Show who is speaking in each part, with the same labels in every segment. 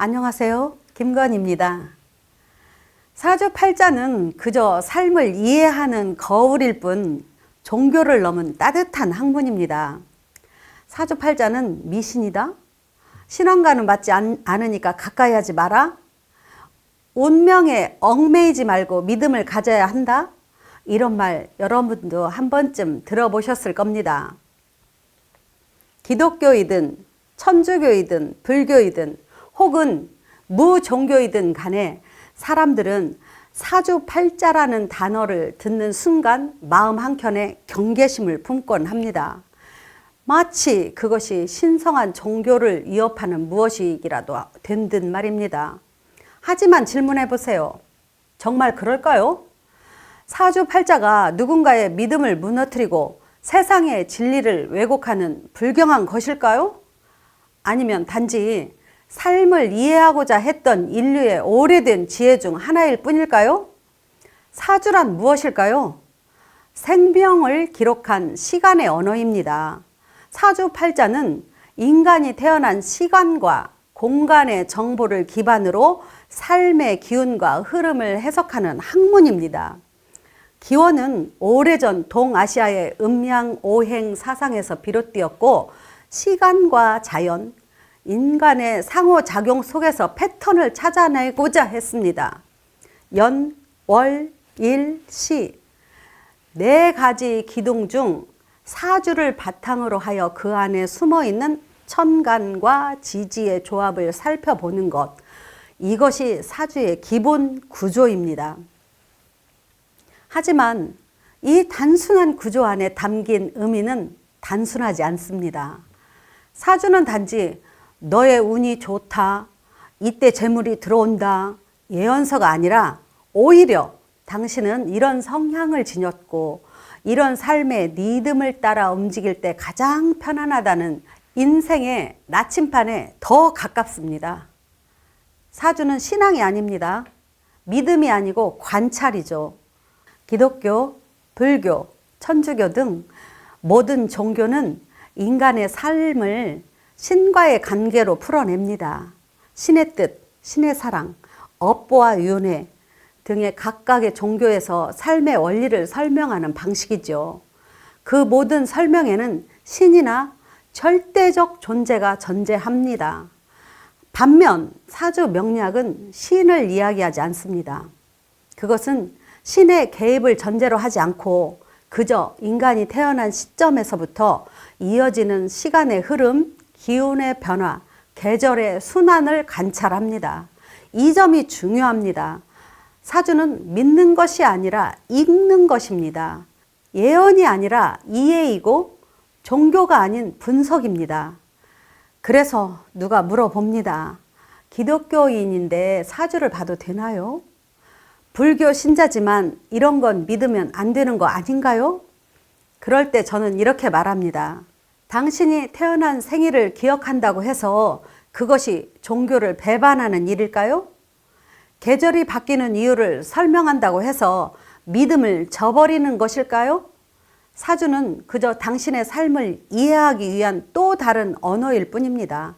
Speaker 1: 안녕하세요. 김건입니다. 사주팔자는 그저 삶을 이해하는 거울일 뿐 종교를 넘은 따뜻한 학문입니다. 사주팔자는 미신이다. 신앙과는 맞지 않, 않으니까 가까이 하지 마라. 운명에 얽매이지 말고 믿음을 가져야 한다. 이런 말 여러분도 한 번쯤 들어보셨을 겁니다. 기독교이든 천주교이든 불교이든 혹은 무종교이든 간에 사람들은 사주팔자라는 단어를 듣는 순간 마음 한켠에 경계심을 품곤 합니다. 마치 그것이 신성한 종교를 위협하는 무엇이기라도 된 듯 말입니다. 하지만 질문해 보세요. 정말 그럴까요? 사주팔자가 누군가의 믿음을 무너뜨리고 세상의 진리를 왜곡하는 불경한 것일까요? 아니면 단지 삶을 이해하고자 했던 인류의 오래된 지혜 중 하나일 뿐일까요? 사주란 무엇일까요? 생명을 기록한 시간의 언어입니다. 사주 팔자는 인간이 태어난 시간과 공간의 정보를 기반으로 삶의 기운과 흐름을 해석하는 학문입니다. 기원은 오래전 동아시아의 음양 오행 사상에서 비롯되었고 시간과 자연, 인간의 상호작용 속에서 패턴을 찾아내고자 했습니다. 연, 월, 일, 시. 네 가지 기둥 중 사주를 바탕으로 하여 그 안에 숨어 있는 천간과 지지의 조합을 살펴보는 것. 이것이 사주의 기본 구조입니다. 하지만 이 단순한 구조 안에 담긴 의미는 단순하지 않습니다. 사주는 단지 너의 운이 좋다, 이때 재물이 들어온다, 예언서가 아니라 오히려 당신은 이런 성향을 지녔고 이런 삶의 리듬을 따라 움직일 때 가장 편안하다는 인생의 나침판에 더 가깝습니다. 사주는 신앙이 아닙니다. 믿음이 아니고 관찰이죠. 기독교, 불교, 천주교 등 모든 종교는 인간의 삶을 신과의 관계로 풀어냅니다. 신의 뜻, 신의 사랑, 업보와 윤회 등의 각각의 종교에서 삶의 원리를 설명하는 방식이죠. 그 모든 설명에는 신이나 절대적 존재가 존재합니다. 반면 사주 명리학은 신을 이야기하지 않습니다. 그것은 신의 개입을 전제로 하지 않고 그저 인간이 태어난 시점에서부터 이어지는 시간의 흐름, 기운의 변화, 계절의 순환을 관찰합니다. 이 점이 중요합니다. 사주는 믿는 것이 아니라 읽는 것입니다. 예언이 아니라 이해이고 종교가 아닌 분석입니다. 그래서 누가 물어봅니다. 기독교인인데 사주를 봐도 되나요? 불교 신자지만 이런 건 믿으면 안 되는 거 아닌가요? 그럴 때 저는 이렇게 말합니다. 당신이 태어난 생일을 기억한다고 해서 그것이 종교를 배반하는 일일까요? 계절이 바뀌는 이유를 설명한다고 해서 믿음을 저버리는 것일까요? 사주는 그저 당신의 삶을 이해하기 위한 또 다른 언어일 뿐입니다.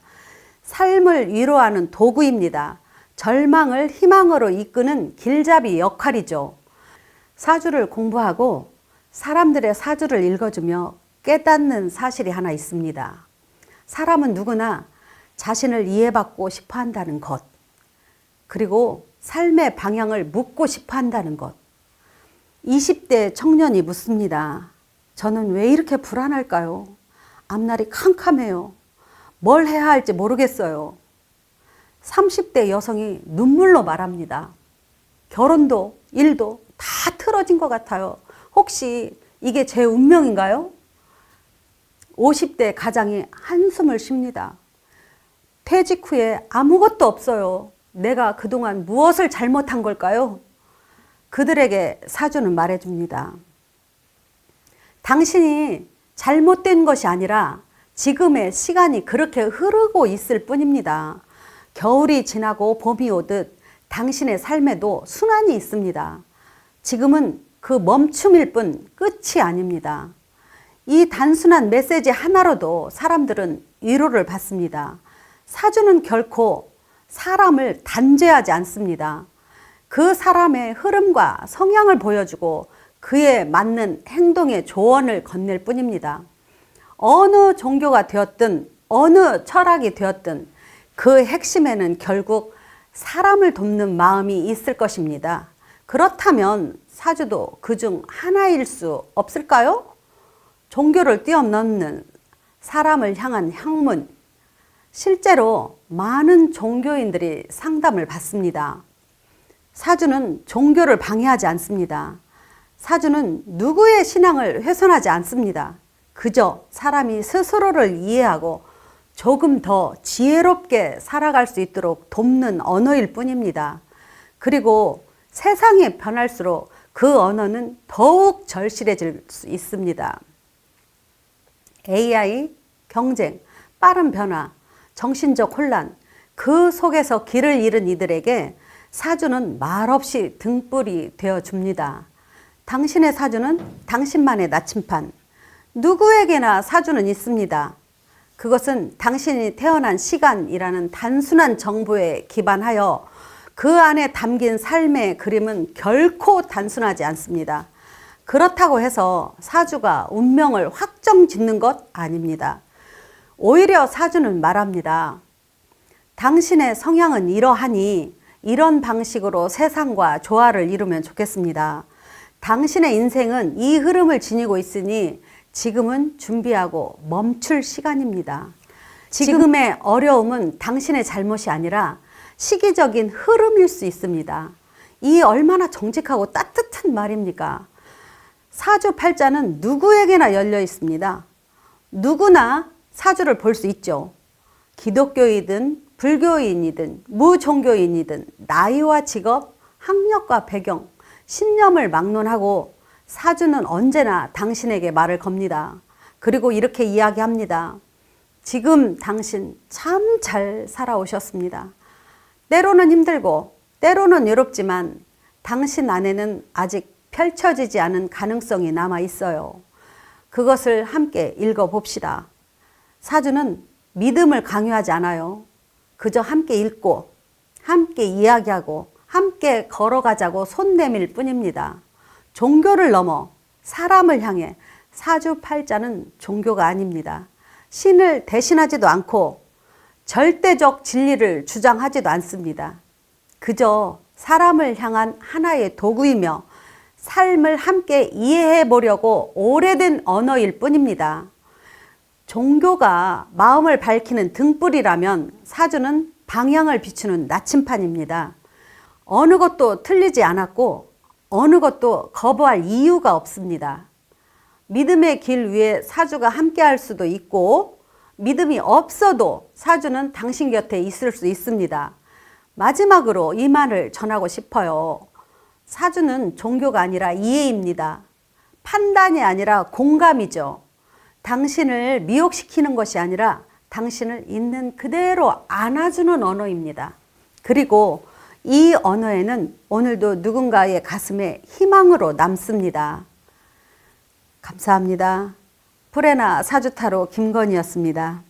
Speaker 1: 삶을 위로하는 도구입니다. 절망을 희망으로 이끄는 길잡이 역할이죠. 사주를 공부하고 사람들의 사주를 읽어주며 깨닫는 사실이 하나 있습니다. 사람은 누구나 자신을 이해받고 싶어 한다는 것, 그리고 삶의 방향을 묻고 싶어 한다는 것. 20대 청년이 묻습니다. 저는 왜 이렇게 불안할까요? 앞날이 캄캄해요. 뭘 해야 할지 모르겠어요. 30대 여성이 눈물로 말합니다. 결혼도 일도 다 틀어진 것 같아요. 혹시 이게 제 운명인가요? 50대 가장이 한숨을 쉽니다. 퇴직 후에 아무것도 없어요. 내가 그동안 무엇을 잘못한 걸까요? 그들에게 사주는 말해줍니다. 당신이 잘못된 것이 아니라 지금의 시간이 그렇게 흐르고 있을 뿐입니다. 겨울이 지나고 봄이 오듯 당신의 삶에도 순환이 있습니다. 지금은 그 멈춤일 뿐 끝이 아닙니다. 이 단순한 메시지 하나로도 사람들은 위로를 받습니다. 사주는 결코 사람을 단죄하지 않습니다. 그 사람의 흐름과 성향을 보여주고 그에 맞는 행동의 조언을 건넬 뿐입니다. 어느 종교가 되었든 어느 철학이 되었든 그 핵심에는 결국 사람을 돕는 마음이 있을 것입니다. 그렇다면 사주도 그 중 하나일 수 없을까요? 종교를 뛰어넘는 사람을 향한 학문. 실제로 많은 종교인들이 상담을 받습니다. 사주는 종교를 방해하지 않습니다. 사주는 누구의 신앙을 훼손하지 않습니다. 그저 사람이 스스로를 이해하고 조금 더 지혜롭게 살아갈 수 있도록 돕는 언어일 뿐입니다. 그리고 세상이 변할수록 그 언어는 더욱 절실해질 수 있습니다. AI, 경쟁, 빠른 변화, 정신적 혼란, 그 속에서 길을 잃은 이들에게 사주는 말없이 등불이 되어 줍니다. 당신의 사주는 당신만의 나침판. 누구에게나 사주는 있습니다. 그것은 당신이 태어난 시간이라는 단순한 정보에 기반하여 그 안에 담긴 삶의 그림은 결코 단순하지 않습니다. 그렇다고 해서 사주가 운명을 확정 짓는 것 아닙니다. 오히려 사주는 말합니다. 당신의 성향은 이러하니 이런 방식으로 세상과 조화를 이루면 좋겠습니다. 당신의 인생은 이 흐름을 지니고 있으니 지금은 준비하고 멈출 시간입니다. 지금의 어려움은 당신의 잘못이 아니라 시기적인 흐름일 수 있습니다. 이 얼마나 정직하고 따뜻한 말입니까? 사주 팔자는 누구에게나 열려 있습니다. 누구나 사주를 볼 수 있죠. 기독교이든 불교인이든 무종교인이든 나이와 직업, 학력과 배경, 신념을 막론하고 사주는 언제나 당신에게 말을 겁니다. 그리고 이렇게 이야기합니다. 지금 당신 참 잘 살아오셨습니다. 때로는 힘들고 때로는 외롭지만 당신 안에는 아직 펼쳐지지 않은 가능성이 남아 있어요. 그것을 함께 읽어 봅시다. 사주는 믿음을 강요하지 않아요. 그저 함께 읽고, 함께 이야기하고, 함께 걸어가자고 손 내밀 뿐입니다. 종교를 넘어 사람을 향해 사주 팔자는 종교가 아닙니다. 신을 대신하지도 않고 절대적 진리를 주장하지도 않습니다. 그저 사람을 향한 하나의 도구이며 삶을 함께 이해해 보려고 오래된 언어일 뿐입니다. 종교가 마음을 밝히는 등불이라면 사주는 방향을 비추는 나침판입니다. 어느 것도 틀리지 않았고 어느 것도 거부할 이유가 없습니다. 믿음의 길 위에 사주가 함께 할 수도 있고 믿음이 없어도 사주는 당신 곁에 있을 수 있습니다. 마지막으로 이 말을 전하고 싶어요. 사주는 종교가 아니라 이해입니다. 판단이 아니라 공감이죠. 당신을 미혹시키는 것이 아니라 당신을 있는 그대로 안아주는 언어입니다. 그리고 이 언어에는 오늘도 누군가의 가슴에 희망으로 남습니다. 감사합니다. 프레나 사주타로 김건희였습니다.